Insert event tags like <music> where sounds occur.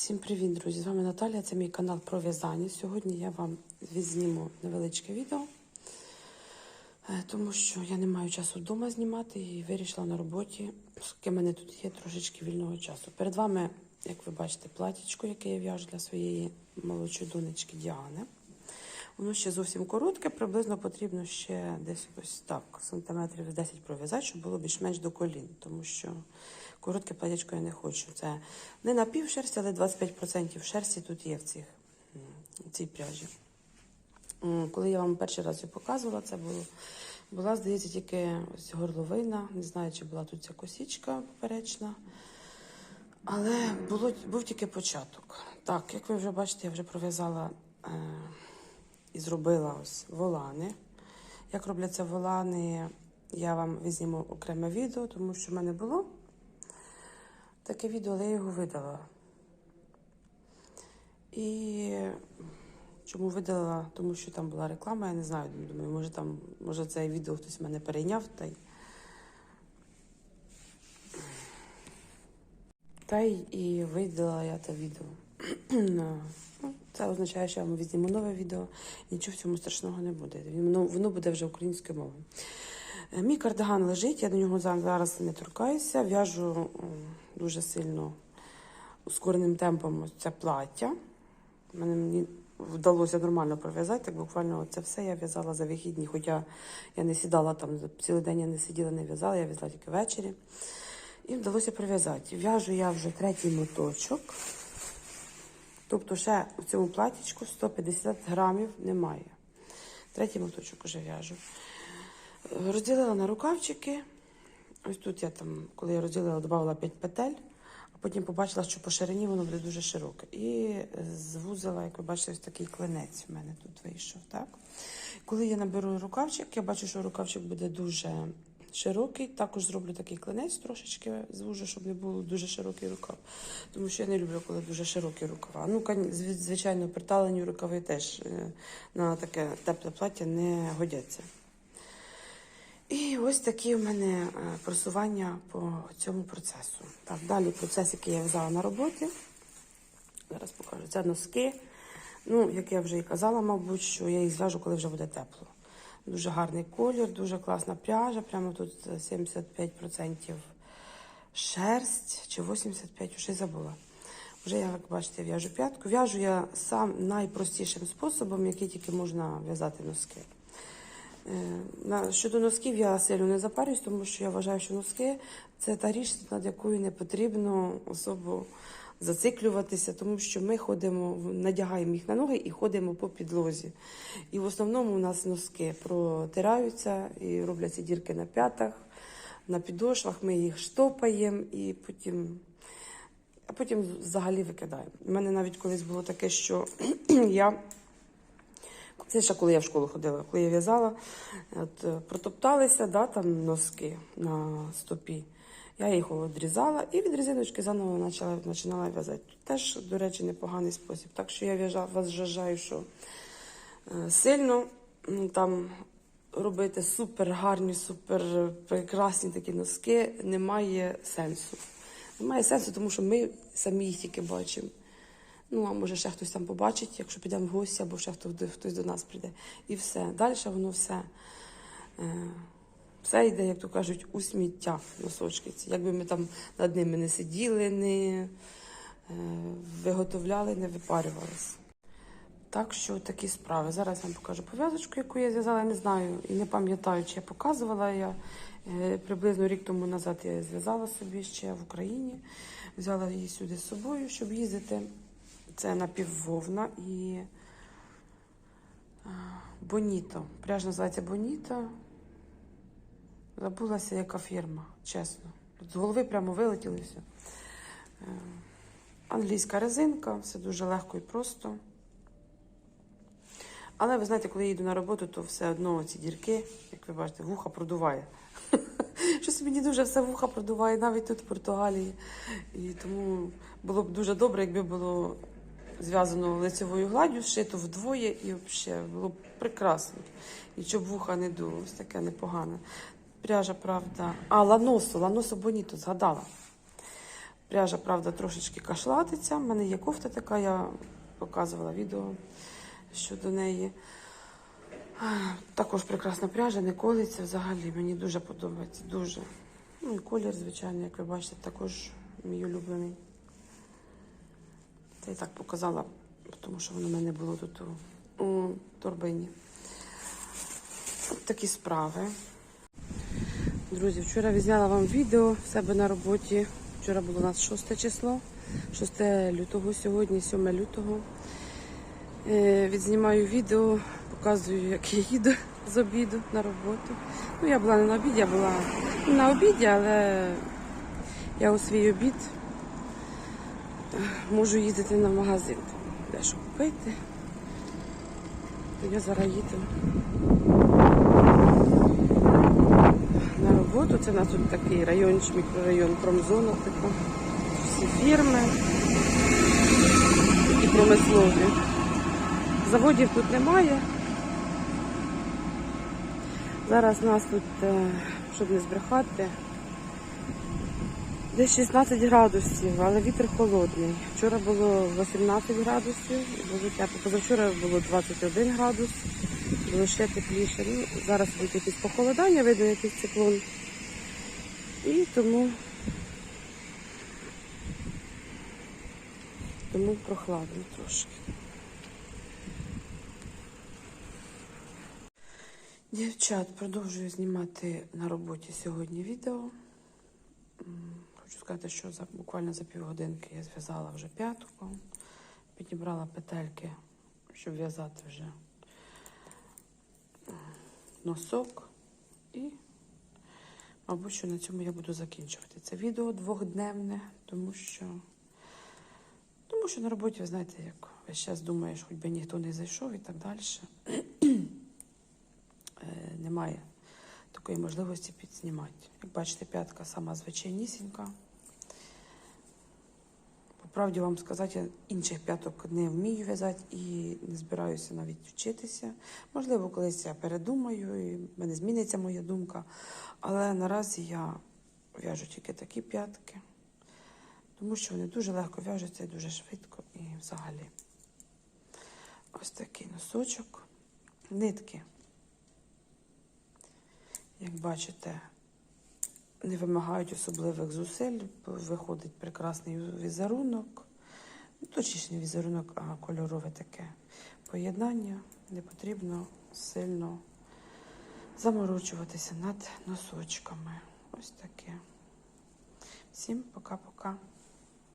Всім привіт, друзі! З вами Наталія, це мій канал про в'язання. Сьогодні я вам відзніму невеличке відео, е, тому що я не маю часу вдома знімати і вирішила на роботі, оскільки в мене тут є трошечки вільного часу. Перед вами, як ви бачите, платічко, яке я в'яжу для своєї молодшої донечки Діани. Воно ще зовсім коротке, приблизно потрібно ще десь ось так, сантиметрів 10 пров'язати, щоб було більш-менш до колін, тому що коротке платячко я не хочу. Це не на пів шерсті, але 25% шерсті тут є в, цих, в цій пряжі. Коли я вам перший раз її показувала, це було, була, здається, тільки ось горловина. Не знаю, чи була тут ця косічка поперечна. Але було, був тільки початок. Так, як ви вже бачите, я вже пров'язала е, і зробила ось волани. Як робляться волани, я вам візьму окреме відео, тому що в мене було таке відео, але я його видала. І чому видалила? Тому що там була реклама, я не знаю. Думаю, може там, може це відео хтось мене перейняв та й. Та й і видала я те відео. <clears throat> Ну, Це означає, що я вам візьму нове відео, нічого в цьому страшного не буде. Воно, воно буде вже українською мовою. Е, Мій кардиган лежить, я до нього зараз не торкаюся. В'яжу дуже сильно ускореним темпом це плаття. Мені вдалося нормально пров'язати, так буквально це все я в'язала за вихідні. Хоча я не сідала там, цілий день я не сиділа, не в'язала, я в'язала тільки ввечері. І вдалося прив'язати. В'яжу я вже третій моточок. Тобто ще у цьому платічку 150 грамів немає. Третій моточок вже в'яжу. Е, Розділила на рукавчики. Ось тут я там, коли я розділила, додала 5 петель, а потім побачила, що по ширині воно буде дуже широке. І звузила, як ви бачите, ось такий клинець в мене тут вийшов. Так? Коли я наберу рукавчик, я бачу, що рукавчик буде дуже широкий. Також зроблю такий клинець, трошечки звужу, щоб не було дуже широкий рукав. Тому що я не люблю, коли дуже широкі рукава. Ну, звичайно, приталені рукави теж е, на таке тепле плаття не годяться. І ось такі в мене е, просування по цьому процесу. Так, далі процес, який я взяла на роботі. Зараз покажу. Це носки. Ну, як я вже і казала, мабуть, що я їх зв'яжу, коли вже буде тепло. Дуже гарний колір, дуже класна пряжа. Прямо тут е, 75% шерсть чи 85%, вже забула. Вже як бачите, в'яжу п'ятку. В'яжу я сам найпростішим способом, який тільки можна в'язати носки. Е, Щодо носків я сильно не запарююсь, тому що я вважаю, що носки це та річ, над якою не потрібно особо зациклюватися, тому що ми ходимо, надягаємо їх на ноги і ходимо по підлозі. І в основному у нас носки протираються і робляться дірки на п'ятах, на підошвах, ми їх штопаємо і потім. А потім взагалі викидаємо. У мене навіть колись було таке, що <clears throat> я це ще коли я в школу ходила, коли я в'язала, от, протопталися да, там носки на стопі. Я їх відрізала і від резиночки заново почала, починала в'язати. Теж, до речі, непоганий спосіб. Так що я вважаю, що е, сильно там робити супер гарні, супер прекрасні такі носки немає сенсу. Немає сенсу, тому що ми самі їх тільки бачимо. Ну, а може ще хтось там побачить, якщо підемо в гості, або ще хто, хтось до нас прийде. І все. Далі воно все. Е, все йде, як то кажуть, у сміття носочки. Якби ми там над ними не сиділи, не е, виготовляли, не випарювалися. Так що такі справи. Зараз я вам покажу пов'язочку, яку я зв'язала. Я не знаю і не пам'ятаю, чи я показувала я. Е, Приблизно рік тому назад я зв'язала собі ще в Україні. Взяла її сюди з собою, щоб їздити. Це напіввовна і Боніто. Пряж називається Боніто. Забулася, яка фірма, чесно. З голови прямо вилетіло і все. Е, Англійська резинка, все дуже легко і просто. Але ви знаєте, коли я їду на роботу, то все одно ці дірки, як ви бачите, вуха продуває. <laughs> Щось мені дуже все вуха продуває, навіть тут в Португалії. І тому було б дуже добре, якби було зв'язано лицевою гладдю, шито вдвоє, і взагалі було б прекрасно. І щоб вуха не дуло, таке непогане. Пряжа, правда. А, ланосо, ланосо боніто, згадала. Пряжа, правда, трошечки кашлатиться. У мене є кофта така, я показувала відео щодо неї. Також прекрасна пряжа, не колиться взагалі. Мені дуже подобається. Дуже. Ну і колір, звичайно, як ви бачите, також мій улюблений. Це я так показала, тому що воно в мене було тут у, у торбині. От такі справи. Друзі, вчора відзняла вам відео в себе на роботі. Вчора було у нас 6 число, 6 лютого, сьогодні 7 лютого. Е, Відзнімаю відео, показую, як я їду з обіду на роботу. Ну, я була не на обіді, я була на обіді, але я у свій обід е, можу їздити на магазин. Дещо купити. То я зараз їду Це у нас тут такий райончик, мікрорайон, промзона така. Всі фірми, такі промислові. Заводів тут немає. Зараз нас тут, е, щоб не збрехати, десь 16 градусів, але вітер холодний. Вчора було 18 градусів, і було тепло. Позавчора було 21 градус, було ще тепліше. Ну, зараз будуть якісь похолодання, видно якийсь циклон. І тому, тому прохладно трошки. Дівчат, продовжую знімати на роботі сьогодні відео. Хочу сказати, що за буквально за півгодинки я зв'язала вже п'ятку, підібрала петельки, щоб в'язати вже носок. І, мабуть, що на цьому я буду закінчувати це відео двохдневне, тому що, тому що на роботі, ви знаєте, як весь час думаєш, хоч би ніхто не зайшов і так далі. <clears throat> Е, немає такої можливості підснімати. Як бачите, п'ятка сама звичайнісінька. Правді вам сказати, я інших п'яток не вмію в'язати і не збираюся навіть вчитися. Можливо, колись я передумаю, і в мене зміниться моя думка. Але наразі я в'яжу тільки такі п'ятки, тому що вони дуже легко в'яжуться і дуже швидко і взагалі. Ось такий носочок. Нитки як бачите, не вимагають особливих зусиль, виходить прекрасний візерунок. Ну, точніше, не візерунок, а кольорове таке поєднання. Не потрібно сильно заморочуватися над носочками. Ось таке. Всім пока-пока.